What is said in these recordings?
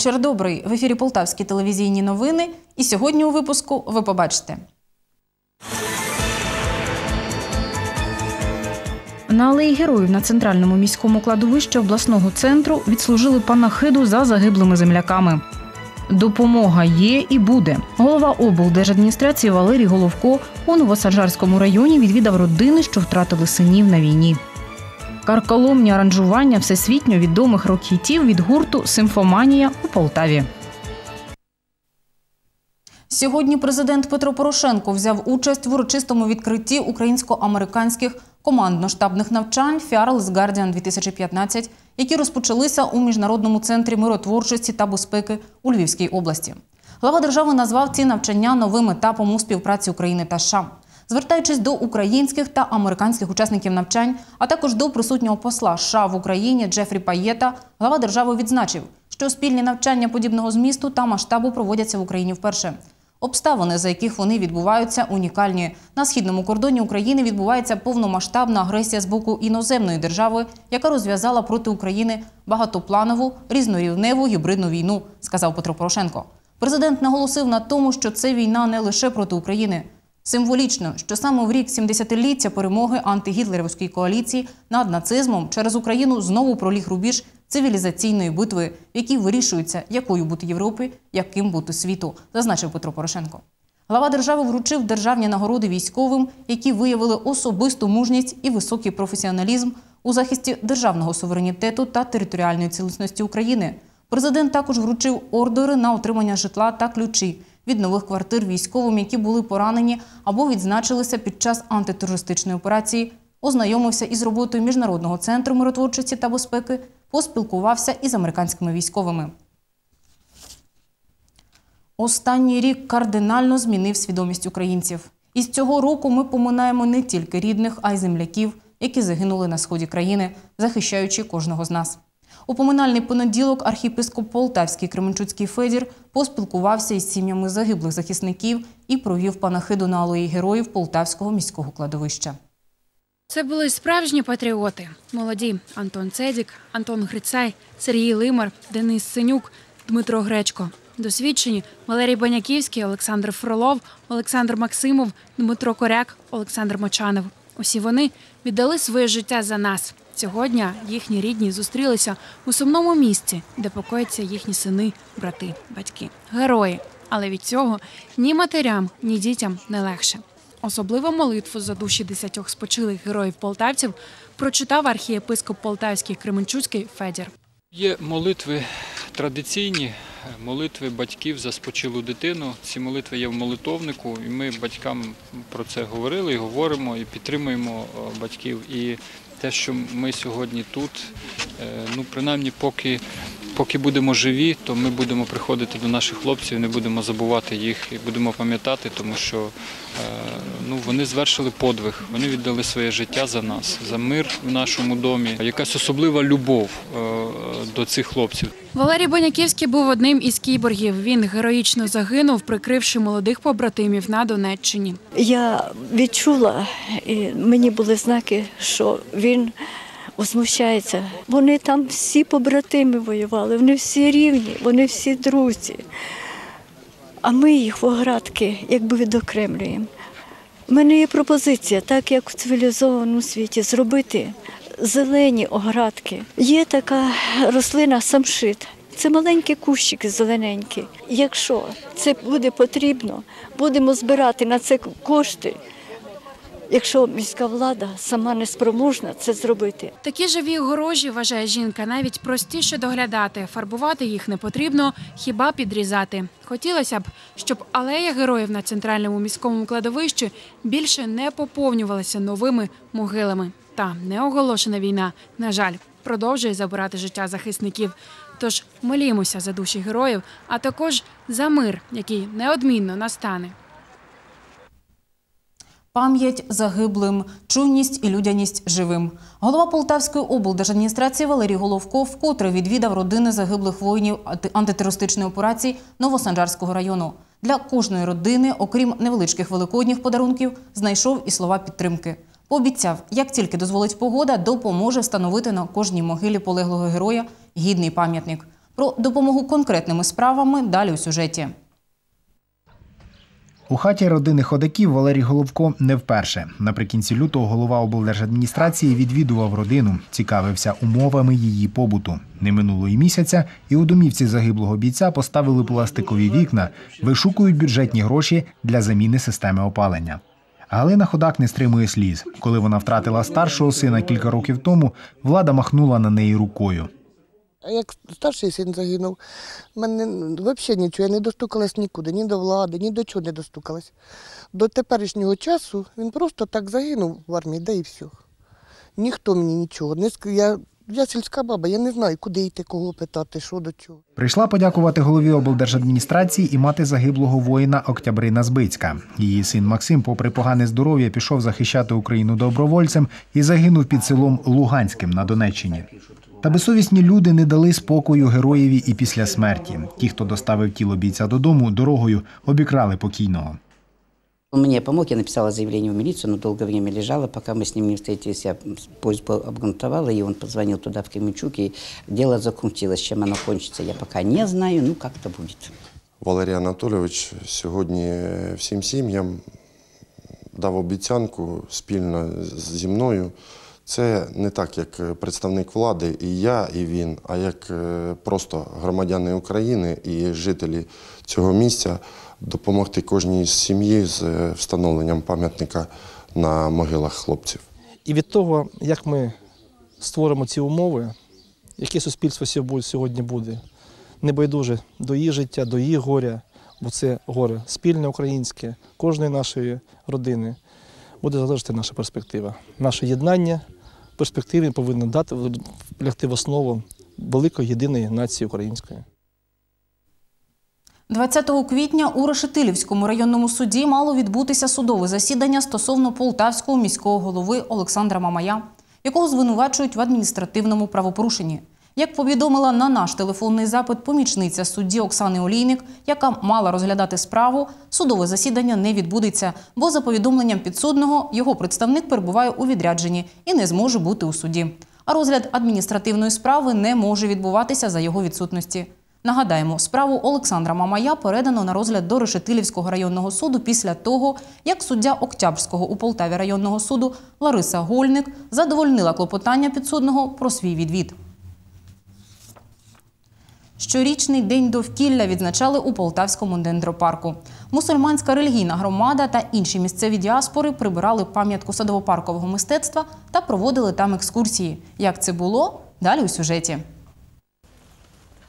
Вечір добрий. В ефірі Полтавські телевізійні новини. І сьогодні у випуску ви побачите. На алеї героїв на центральному міському кладовищі обласного центру відслужили панахиду за загиблими земляками. Допомога є і буде. Голова облдержадміністрації Валерій Головко у Новосаджарському районі відвідав родини, що втратили синів на війні. Карколомні аранжування всесвітньо відомих рок-хітів від гурту Симфоманія у Полтаві. Сьогодні президент Петро Порошенко взяв участь в урочистому відкритті українсько-американських командно-штабних навчань Фіарлс Guardian 2015, які розпочалися у міжнародному центрі миротворчості та безпеки у Львівській області. Глава держави назвав ці навчання новим етапом у співпраці України та США. Звертаючись до українських та американських учасників навчань, а також до присутнього посла США в Україні Джефрі Паєта, глава держави відзначив, що спільні навчання подібного змісту та масштабу проводяться в Україні вперше. Обставини, за яких вони відбуваються, унікальні. На східному кордоні України відбувається повномасштабна агресія з боку іноземної держави, яка розв'язала проти України багатопланову різнорівневу гібридну війну, сказав Петро Порошенко. Президент наголосив на тому, що це війна не лише проти України. Символічно, що саме в рік 70-ліття перемоги антигітлерівської коаліції над нацизмом через Україну знову проліг рубіж цивілізаційної битви, в якій вирішується, якою бути Європі, яким бути світу, зазначив Петро Порошенко. Глава держави вручив державні нагороди військовим, які виявили особисту мужність і високий професіоналізм у захисті державного суверенітету та територіальної цілісності України. Президент також вручив ордери на отримання житла та ключі від нових квартир військовим, які були поранені або відзначилися під час антитерористичної операції, ознайомився із роботою міжнародного центру миротворчості та безпеки, поспілкувався із американськими військовими. Останній рік кардинально змінив свідомість українців. Із цього року ми поминаємо не тільки рідних, а й земляків, які загинули на сході країни, захищаючи кожного з нас. У поминальний понеділок архіпископ Полтавський Кременчуцький Федір поспілкувався із сім'ями загиблих захисників і провів панахиду на алеї героїв Полтавського міського кладовища. Це були справжні патріоти. Молоді Антон Цедік, Антон Грицай, Сергій Лимар, Денис Синюк, Дмитро Гречко. Досвідчені Валерій Баняківський, Олександр Фролов, Олександр Максимов, Дмитро Коряк, Олександр Мочанов. Усі вони віддали своє життя за нас. Цього дня їхні рідні зустрілися у сумному місці, де покояться їхні сини, брати, батьки, герої. Але від цього ні матерям, ні дітям не легше. Особливу молитву за душі десятьох спочилих героїв полтавців прочитав архієпископ Полтавський Кременчуцький Федір. Є молитви традиційні, молитви батьків за спочилу дитину. Ці молитви є в молитовнику, і ми батькам про це говорили і говоримо, і підтримуємо батьків. І те, що ми сьогодні тут, е, ну принаймні, поки поки будемо живі, то ми будемо приходити до наших хлопців, не будемо забувати їх і будемо пам'ятати, тому що е, ну, вони звершили подвиг, вони віддали своє життя за нас, за мир в нашому домі. Якась особлива любов е, до цих хлопців. Валерій Баняківський був одним із кіборгів. Він героїчно загинув, прикривши молодих побратимів на Донеччині. Я відчула, і мені були знаки, що він возмущається. Вони там всі побратими воювали, вони всі рівні, вони всі друзі. А ми їх в оградки якби відокремлюємо. У мене є пропозиція, так як в цивілізованому світі, зробити зелені оградки. Є така рослина самшит. Це маленькі кущики зелененькі. Якщо це буде потрібно, будемо збирати на це кошти. Якщо міська влада сама не спроможна це зробити. Такі живі огорожі, вважає жінка, навіть простіше доглядати. Фарбувати їх не потрібно, хіба підрізати. Хотілося б, щоб алея героїв на центральному міському кладовищі більше не поповнювалася новими могилами. Та неоголошена війна, на жаль, продовжує забирати життя захисників. Тож молімося за душі героїв, а також за мир, який неодмінно настане. Пам'ять загиблим, чуйність і людяність живим. Голова Полтавської облдержадміністрації Валерій Головко вкотре відвідав родини загиблих воїнів антитерористичної операції Новосанджарського району. Для кожної родини, окрім невеличких великодніх подарунків, знайшов і слова підтримки. Пообіцяв, як тільки дозволить погода, допоможе встановити на кожній могилі полеглого героя гідний пам'ятник. Про допомогу конкретними справами далі у сюжеті. У хаті родини ходаків Валерій Головко не вперше. Наприкінці лютого голова облдержадміністрації відвідував родину, цікавився умовами її побуту. Не минуло і місяця, і у домівці загиблого бійця поставили пластикові вікна, вишукують бюджетні гроші для заміни системи опалення. Галина Ходак не стримує сліз. Коли вона втратила старшого сина кілька років тому, влада махнула на неї рукою. Як старший син загинув, в мене взагалі нічого, я не достукалась нікуди, ні до влади, ні до чого не достукалась. До теперішнього часу він просто так загинув в армії, да і все. Ніхто мені нічого. Не я, я сільська баба, я не знаю, куди йти, кого питати, що до чого. Прийшла подякувати голові облдержадміністрації і мати загиблого воїна Октябрина Збицька. Її син Максим, попри погане здоров'я, пішов захищати Україну добровольцем і загинув під селом Луганським на Донеччині. Та безсовісні люди не дали спокою героєві і після смерті. Ті, хто доставив тіло бійця додому, дорогою обікрали покійного. Он мне помог, я написала заявление в милицию, но долгое время лежала, пока мы с ним не встретились, я просьбу обґрунтовала, и он позвонил туда, в Кременчук, и дело закрутилось. Чем оно кончится, я пока не знаю, ну как-то будет. Валерій Анатолійович сьогодні всім сім'ям дав обіцянку спільно зі мною. Це не так, як представник влади, і я, і він, а як е, просто громадяни України і жителі цього місця допомогти кожній з сім'ї з е, встановленням пам'ятника на могилах хлопців. І від того, як ми створимо ці умови, яке суспільство сьо- сьогодні буде, небайдуже до її життя, до її горя, бо це горе спільне українське, кожної нашої родини, буде залежати наша перспектива. Наше єднання перспективі повинна дати лягти в основу великої єдиної нації української. 20 квітня у Решетилівському районному суді мало відбутися судове засідання стосовно полтавського міського голови Олександра Мамая, якого звинувачують в адміністративному правопорушенні. Як повідомила на наш телефонний запит помічниця судді Оксани Олійник, яка мала розглядати справу, судове засідання не відбудеться, бо за повідомленням підсудного його представник перебуває у відрядженні і не зможе бути у суді. А розгляд адміністративної справи не може відбуватися за його відсутності. Нагадаємо, справу Олександра Мамая передано на розгляд до Решетилівського районного суду після того, як суддя Октябрського у Полтаві районного суду Лариса Гольник задовольнила клопотання підсудного про свій відвід. Щорічний день довкілля відзначали у Полтавському дендропарку. Мусульманська релігійна громада та інші місцеві діаспори прибирали пам'ятку садово-паркового мистецтва та проводили там екскурсії. Як це було? Далі у сюжеті.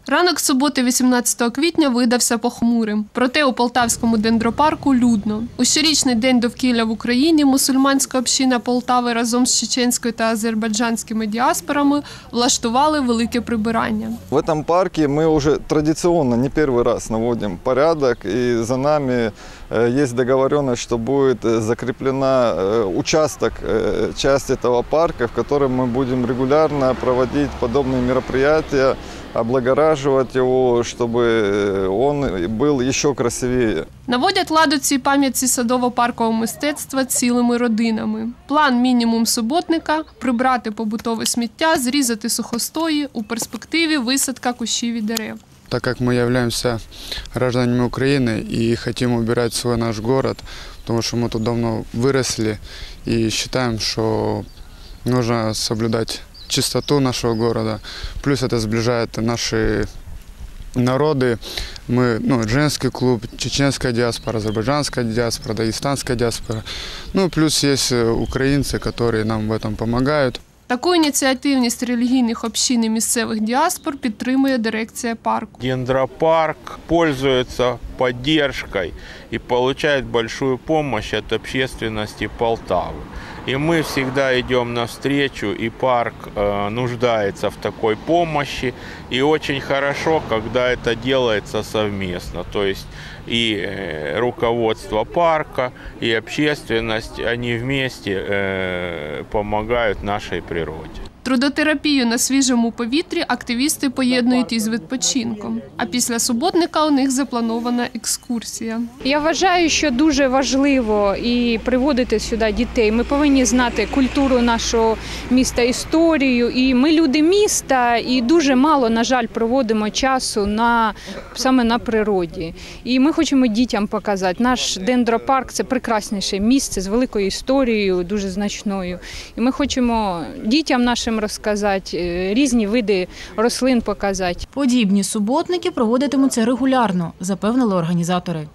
Ранок суботи, 18 квітня, видався похмурим. Проте у Полтавському дендропарку людно. У щорічний день довкілля в Україні мусульманська община Полтави разом з чеченською та азербайджанськими діаспорами влаштували велике прибирання. В этом парке мы уже традиционно не первый раз наводим порядок, и за нами э, есть договоренность, что будет э, закреплена э, участок, э, часть этого парка, в котором мы будем регулярно проводить подобные мероприятия, облагораживать его, чтобы э, он был еще красивее. Наводять ладу цій пам'ятці садово-паркового мистецтва цілими родинами. План мінімум суботника прибрати побутове сміття, зрізати сухостої, у перспективі висадка кущів і дерев. так как мы являемся гражданами Украины и хотим убирать свой наш город, потому что мы тут давно выросли и считаем, что нужно соблюдать чистоту нашего города. Плюс это сближает наши народы. Мы, ну, женский клуб, чеченская диаспора, азербайджанская диаспора, дагестанская диаспора. Ну, плюс есть э, украинцы, которые нам в этом помогают. Таку ініціативність релігійних общин і місцевих діаспор підтримує дирекція парку. Дендропарк пользуется поддержкой и получает большую помощь от общественности Полтавы. И мы всегда идем навстречу, и парк э, нуждается в такой помощи. И очень хорошо, когда это делается совместно. То есть и э, руководство парка, и общественность, они вместе э, помогают нашей природе. Трудотерапію на свіжому повітрі активісти поєднують із відпочинком. А після суботника у них запланована екскурсія. Я вважаю, що дуже важливо і приводити сюди дітей. Ми повинні знати культуру нашого міста, історію. І ми люди міста, і дуже мало, на жаль, проводимо часу на саме на природі. І ми хочемо дітям показати. Наш дендропарк це прекрасніше місце з великою історією, дуже значною. І ми хочемо дітям нашим розказати, е, різні види рослин показати. Подібні суботники проводитимуться регулярно, запевнили організатори.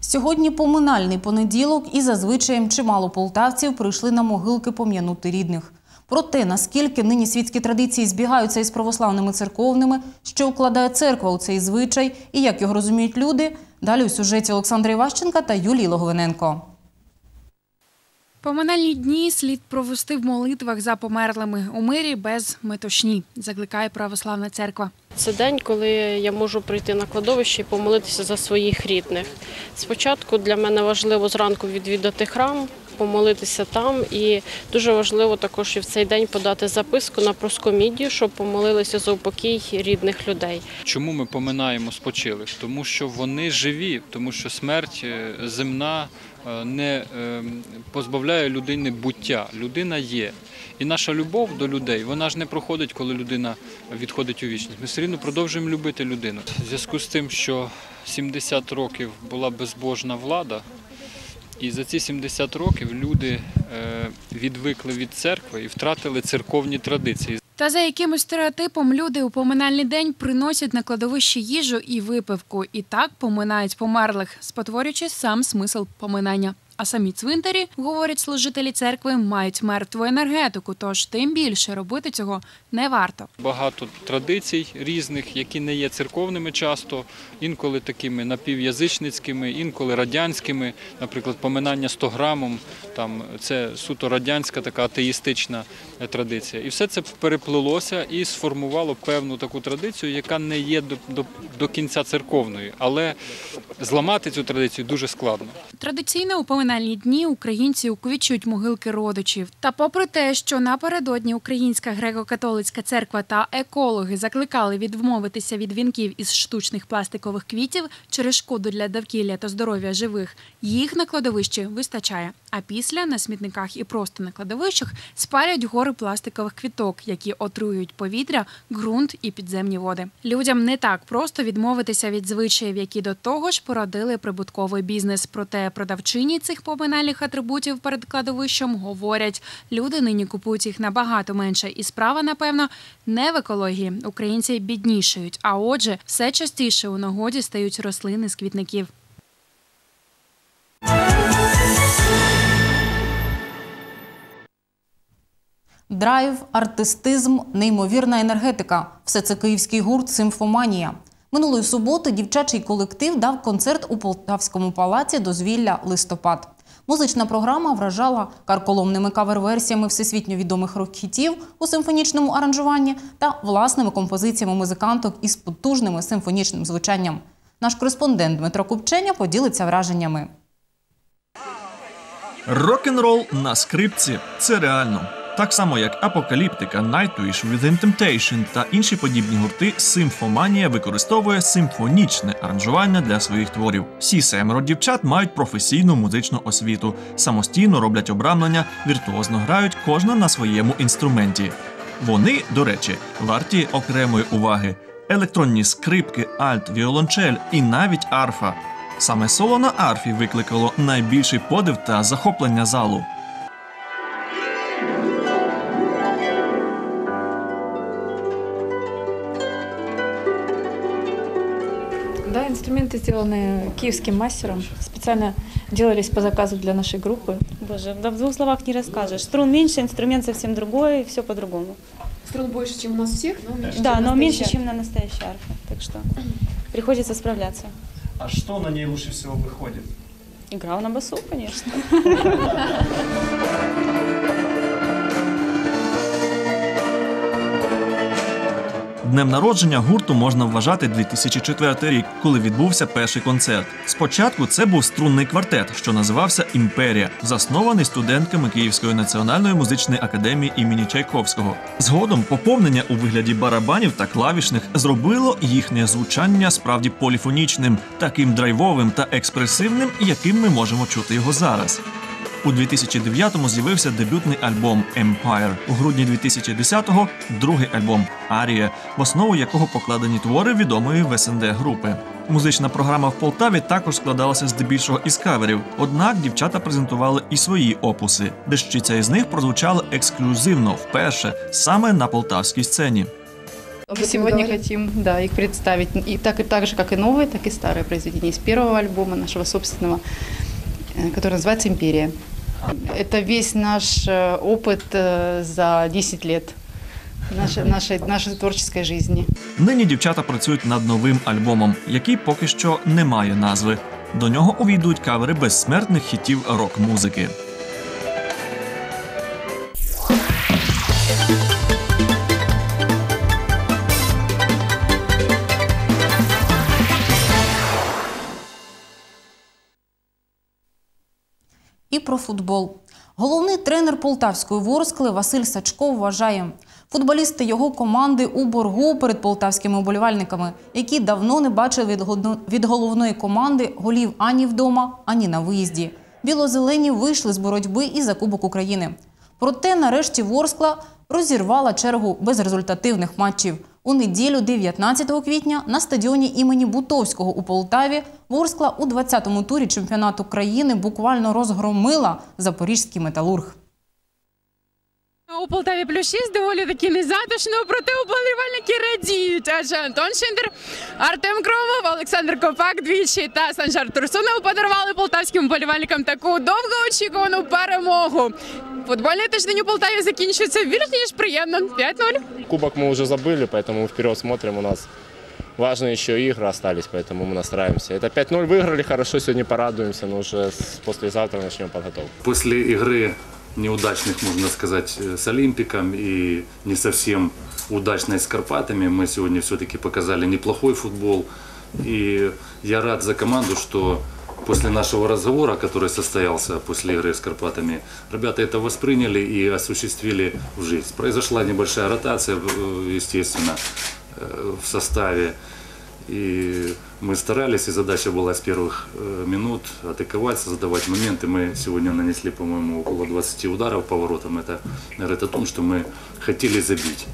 Сьогодні поминальний понеділок і зазвичай чимало полтавців прийшли на могилки пом'янути рідних. Про те, наскільки нині світські традиції збігаються із православними церковними, що вкладає церква у цей звичай і як його розуміють люди, далі у сюжеті Олександра Іващенка та Юлії Логвиненко. Поминальні дні слід провести в молитвах за померлими у мирі без метушні, закликає православна церква. Це день, коли я можу прийти на кладовище і помолитися за своїх рідних. Спочатку для мене важливо зранку відвідати храм, помолитися там, і дуже важливо також і в цей день подати записку на проскомідію, щоб помолилися за упокій рідних людей. Чому ми поминаємо спочилих? Тому що вони живі, тому що смерть е, земна не е, позбавляє людини буття. Людина є. І наша любов до людей, вона ж не проходить, коли людина відходить у вічність. Ми все рівно продовжуємо любити людину. В зв'язку з тим, що 70 років була безбожна влада, і за ці 70 років люди е, відвикли від церкви і втратили церковні традиції. Та за якимось стереотипом люди у поминальний день приносять на кладовище їжу і випивку, і так поминають померлих, спотворюючи сам смисл поминання. А самі цвинтарі, говорять служителі церкви, мають мертву енергетику, тож тим більше робити цього не варто. Багато традицій різних, які не є церковними часто, інколи такими напів'язичницькими, інколи радянськими, наприклад, поминання 100 грамом, там це суто радянська така атеїстична традиція. І все це переплилося і сформувало певну таку традицію, яка не є до, до, до кінця церковною, але зламати цю традицію дуже складно. Традиційно у поминальні дні українці уквічують могилки родичів. Та попри те, що напередодні Українська греко-католицька церква та екологи закликали відмовитися від вінків із штучних пластикових квітів через шкоду для довкілля та здоров'я живих, їх на кладовищі вистачає. А після на смітниках і просто на кладовищах спалять гори пластикових квіток, які отруюють повітря, ґрунт і підземні води. Людям не так просто відмовитися від звичаїв, які до того ж породили прибутковий бізнес. Проте продавчині цих поминальних атрибутів перед кладовищем говорять, люди нині купують їх набагато менше, і справа, напевно, не в екології. Українці біднішають. А отже, все частіше у нагоді стають рослини з квітників. Драйв, артистизм, неймовірна енергетика – все це київський гурт «Симфоманія». Минулої суботи дівчачий колектив дав концерт у Полтавському палаці дозвілля «Листопад». Музична програма вражала карколомними кавер-версіями всесвітньо відомих рок-хітів у симфонічному аранжуванні та власними композиціями музиканток із потужним симфонічним звучанням. Наш кореспондент Дмитро Купченя поділиться враженнями. Рок-н-рол на скрипці це реально. Так само, як Апокаліптика, Nightwish, Within Temptation та інші подібні гурти, симфоманія використовує симфонічне аранжування для своїх творів. Всі семеро дівчат мають професійну музичну освіту, самостійно роблять обрамлення, віртуозно грають кожна на своєму інструменті. Вони, до речі, варті окремої уваги: електронні скрипки, альт, віолончель і навіть арфа. Саме соло на арфі викликало найбільший подив та захоплення залу. Инструменты сделаны киевским мастером. Специально делались по заказу для нашей группы. Боже, да в двух словах не расскажешь. Струн меньше, инструмент совсем другой, все по-другому. Струн больше, чем у нас всех, но меньше, Да, чем но меньше, чем на настоящей арфе. Так что приходится справляться. А что на ней лучше всего выходит? Играл на басу, конечно. Днем народження гурту можна вважати 2004 рік, коли відбувся перший концерт. Спочатку це був струнний квартет, що називався Імперія, заснований студентками Київської національної музичної академії імені Чайковського. Згодом поповнення у вигляді барабанів та клавішних зробило їхнє звучання справді поліфонічним, таким драйвовим та експресивним, яким ми можемо чути його зараз. У 2009-му з'явився дебютний альбом Empire. У грудні 2010-го – другий альбом Арія, в основу якого покладені твори відомої в СНД групи. Музична програма в Полтаві також складалася здебільшого із каверів. Однак дівчата презентували і свої опуси. Дещиця із них прозвучала ексклюзивно вперше саме на полтавській сцені. Сегодня хотим да, их представить и так, и так же, как и новые, так и старые произведения из первого альбома нашего собственного, э, который называется «Империя». Это весь наш э, опыт э, за 10 лет нашей, нашей, нашей творческой жизни. Нині дівчата працюють над новим альбомом, який поки що не має назви. До нього увійдуть кавери безсмертних хітів рок-музики. Про футбол. Головний тренер полтавської Ворскли Василь Сачко вважає, футболісти його команди у боргу перед полтавськими уболівальниками, які давно не бачили від головної команди голів ані вдома, ані на виїзді. Білозелені вийшли з боротьби і за Кубок України. Проте нарешті Ворскла розірвала чергу безрезультативних матчів. У неділю, 19 квітня, на стадіоні імені Бутовського у Полтаві Ворскла у 20-му турі чемпіонату країни буквально розгромила запорізький металург. У Полтаві плюс 6 доволі таки незатишно, проте уболівальники радіють. Адже Антон Шиндер, Артем Кромов, Олександр Копак двічі та Санжар Турсунов подарували полтавським уболівальникам таку довгоочікувану перемогу. Футбольний тиждень у Полтаві закінчується більш ніж приємно. 5-0. Кубок мы уже забыли, поэтому вперед смотрим. У нас важные еще игры остались, поэтому мы настраиваемся. Это 5-0 выиграли, хорошо, сегодня порадуемся, но уже с- послезавтра начнем подготовку. После игры неудачных, можно сказать, э, с Олимпиком и не совсем удачной с Карпатами, мы сегодня все-таки показали неплохой футбол. И я рад за команду, что после нашего разговора, который состоялся после игры с Карпатами, ребята это восприняли и осуществили в жизнь. Произошла небольшая ротация, э, естественно, э, в составе. И мы старались, и задача была с первых э, минут атаковать, создавать моменты. Мы сегодня нанесли, по-моему, около 20 ударов по воротам. Это говорит о том, что мы хотели забить.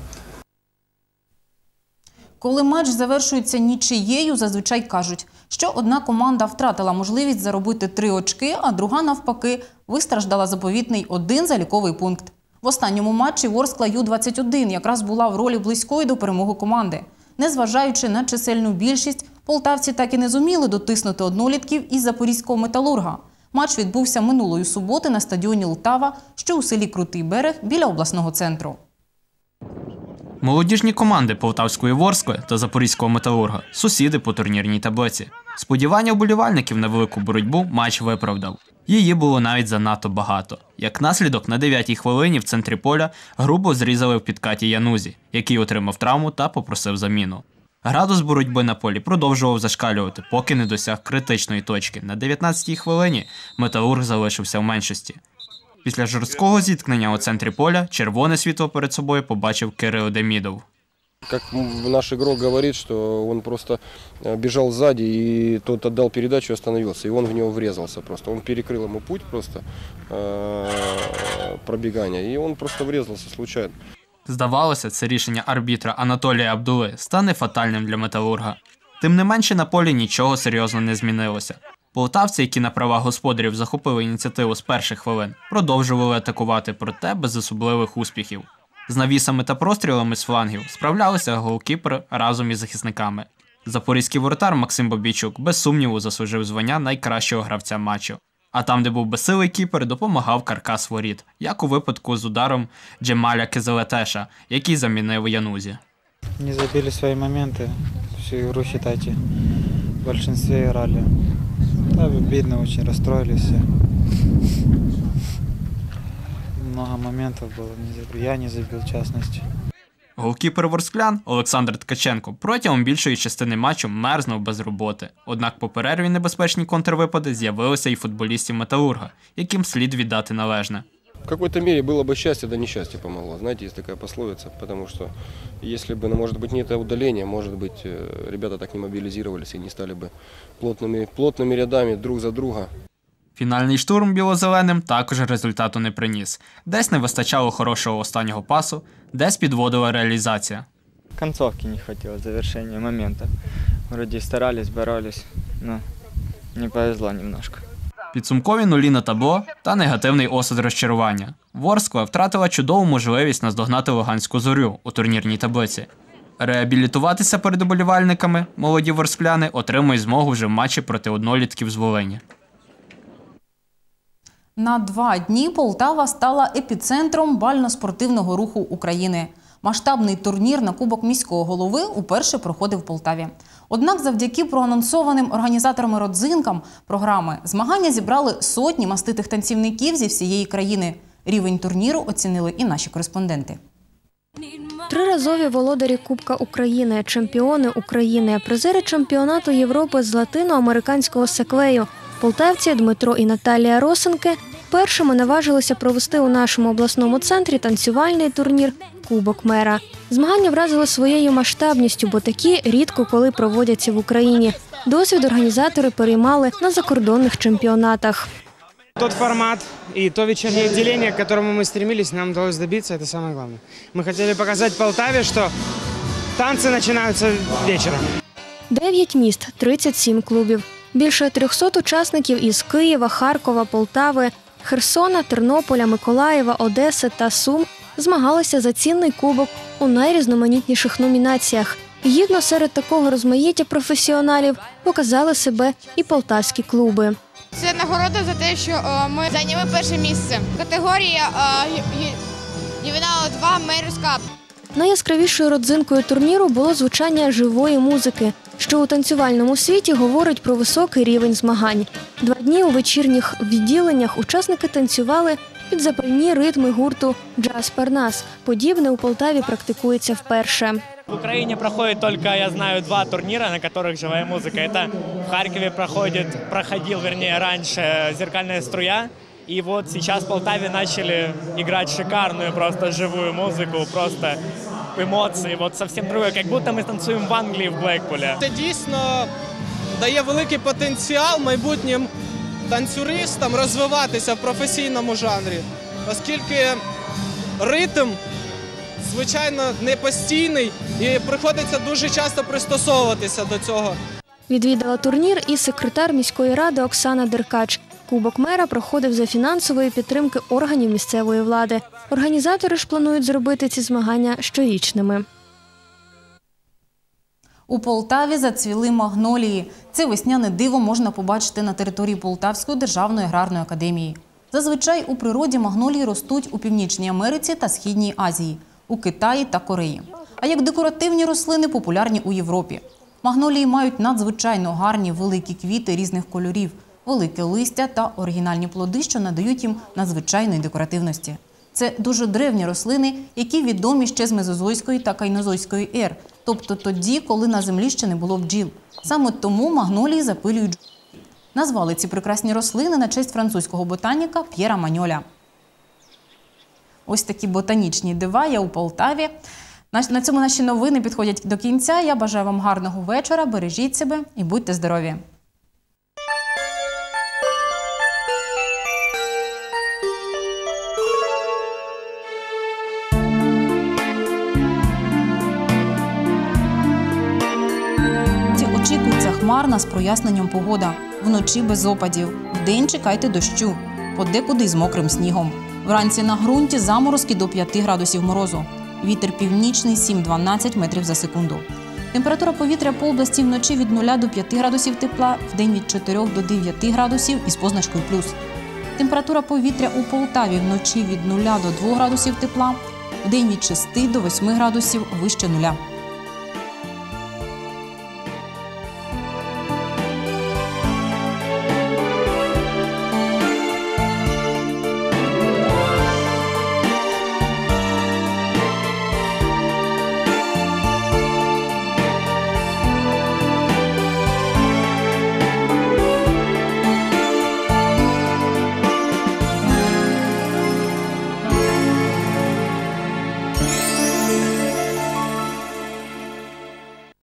Коли матч завершується нічиєю, зазвичай кажуть, що одна команда втратила можливість заробити три очки, а друга, навпаки, вистраждала заповітний один заліковий пункт. В останньому матчі Ворскла Ю-21 якраз була в ролі близької до перемоги команди. Незважаючи на чисельну більшість, полтавці так і не зуміли дотиснути однолітків із запорізького металурга. Матч відбувся минулої суботи на стадіоні Лтава, що у селі Крутий берег біля обласного центру. Молодіжні команди Полтавської Ворскли та Запорізького металурга сусіди по турнірній таблиці. Сподівання вболівальників на велику боротьбу матч виправдав. Її було навіть занадто багато. Як наслідок, на 9-й хвилині в центрі поля грубо зрізали в підкаті Янузі, який отримав травму та попросив заміну. Градус боротьби на полі продовжував зашкалювати, поки не досяг критичної точки. На 19-й хвилині металург залишився в меншості. Після жорсткого зіткнення у центрі поля червоне світло перед собою побачив Кирило Демідов. Как м, наш игрок говорит, что он просто э, бежал сзади, и тот отдал передачу и остановился, и он в него врезался просто. Он перекрыл ему путь просто э, пробегания, и он просто врезался случайно. Здавалося, це рішення арбітра Анатолія Абдули стане фатальним для металурга. Тим не менше на полі нічого серйозно не змінилося. Полтавці, які на правах господарів захопили ініціативу з перших хвилин, продовжували атакувати, проте без особливих успіхів. З навісами та прострілами з флангів справлялися голкіпер разом із захисниками. Запорізький воротар Максим Бобійчук без сумніву заслужив звання найкращого гравця матчу. А там, де був безсилий кіпер, допомагав каркас воріт, як у випадку з ударом Джемаля Кизелетеша, який замінив Янузі. Не забили свои моменты. Всю игру, считайте, в. Да, обидно, очень расстроились все. Много моментов было, не забил. я не забил в частности. Голкіпер ворсклян Олександр Ткаченко протягом більшої частини матчу мерзнув без роботи. Однак по перерві небезпечні контрвипади з'явилися і футболістів Металурга, яким слід віддати належне. В какой-то мере было бы счастье, да несчастье помогло. Знаете, есть такая пословица, потому что если бы, ну, может быть, не это удаление, может быть, э, ребята так не мобилизировались и не стали бы плотными, плотными рядами друг за друга. Фінальний штурм білозеленим також результату не приніс. Десь не вистачало хорошого останнього пасу, десь підводила реалізація. Концовки не хватило, завершения момента. Вроде старались, боролись, но не повезло немножко. Підсумкові нулі на табло та негативний осад розчарування. Ворскла втратила чудову можливість наздогнати Луганську зорю у турнірній таблиці. Реабілітуватися перед уболівальниками молоді ворскляни отримують змогу вже в матчі проти однолітків з Волині. На два дні Полтава стала епіцентром бально-спортивного руху України. Масштабний турнір на Кубок міського голови уперше проходив в Полтаві. Однак, завдяки проанонсованим організаторами родзинкам програми змагання зібрали сотні маститих танцівників зі всієї країни. Рівень турніру оцінили і наші кореспонденти. Триразові володарі Кубка України, чемпіони України, призери чемпіонату Європи з латиноамериканського секвею. Полтавці Дмитро і Наталія Росенки першими наважилися провести у нашому обласному центрі танцювальний турнір Кубок мера. Змагання вразили своєю масштабністю, бо такі рідко коли проводяться в Україні. Досвід організатори переймали на закордонних чемпіонатах. Тот формат и то вечернее отделение, к которому мы стремились, нам удалось добиться, это самое главное. Мы хотели показать Полтаве, что танцы начинаются вечером. Дев'ять міст, 37 клубів. Більше 300 учасників із Києва, Харкова, Полтави, Херсона, Тернополя, Миколаєва, Одеси та Сум змагалися за цінний кубок у найрізноманітніших номінаціях. Гідно серед такого розмаїття професіоналів показали себе і полтавські клуби. Це нагорода за те, що е, ми зайняли перше місце. Категорія Ювенал 2 Мейрс Кап. Найяскравішою родзинкою турніру було звучання живої музики, що у танцювальному світі говорить про високий рівень змагань. Два дні у вечірніх відділеннях учасники танцювали під запальні ритми гурту Джаз Парнас. Подібне у Полтаві практикується вперше. В Украине проходит только, я знаю, два турнира, на которых живая музыка. Это в Харькове проходит, проходил, вернее, раньше «Зеркальная струя». И вот сейчас в Полтаве начали играть шикарную просто живую музыку, просто эмоции, вот совсем другое, как будто мы танцуем в Англии в Блэкпуле. Це дійсно дає великий потенціал майбутнім танцюристам розвиватися в професійному жанрі, оскільки ритм, звичайно, не постійний і приходиться дуже часто пристосовуватися до цього. Відвідала турнір і секретар міської ради Оксана Деркач. Кубок мера проходив за фінансової підтримки органів місцевої влади. Організатори ж планують зробити ці змагання щорічними. У Полтаві зацвіли магнолії. Це весняне диво можна побачити на території Полтавської державної аграрної академії. Зазвичай у природі магнолії ростуть у Північній Америці та Східній Азії, у Китаї та Кореї. А як декоративні рослини популярні у Європі. Магнолії мають надзвичайно гарні великі квіти різних кольорів, велике листя та оригінальні плоди, що надають їм надзвичайної декоративності. Це дуже древні рослини, які відомі ще з мезозойської та кайнозойської ер, тобто тоді, коли на землі ще не було бджіл. Саме тому магнолії запилюють. Назвали ці прекрасні рослини на честь французького ботаніка П'єра Маньоля. Ось такі ботанічні дива є у Полтаві. На цьому наші новини підходять до кінця. Я бажаю вам гарного вечора. Бережіть себе і будьте здорові! Хмарна з проясненням погода. Вночі без опадів. Вдень чекайте дощу. Подекуди з мокрим снігом. Вранці на ґрунті заморозки до 5 градусів морозу. Вітер північний 7-12 метрів за секунду. Температура повітря по області вночі від 0 до 5 градусів тепла, вдень від 4 до 9 градусів із позначкою плюс. Температура повітря у Полтаві вночі від 0 до 2 градусів тепла, вдень від 6 до 8 градусів вище нуля.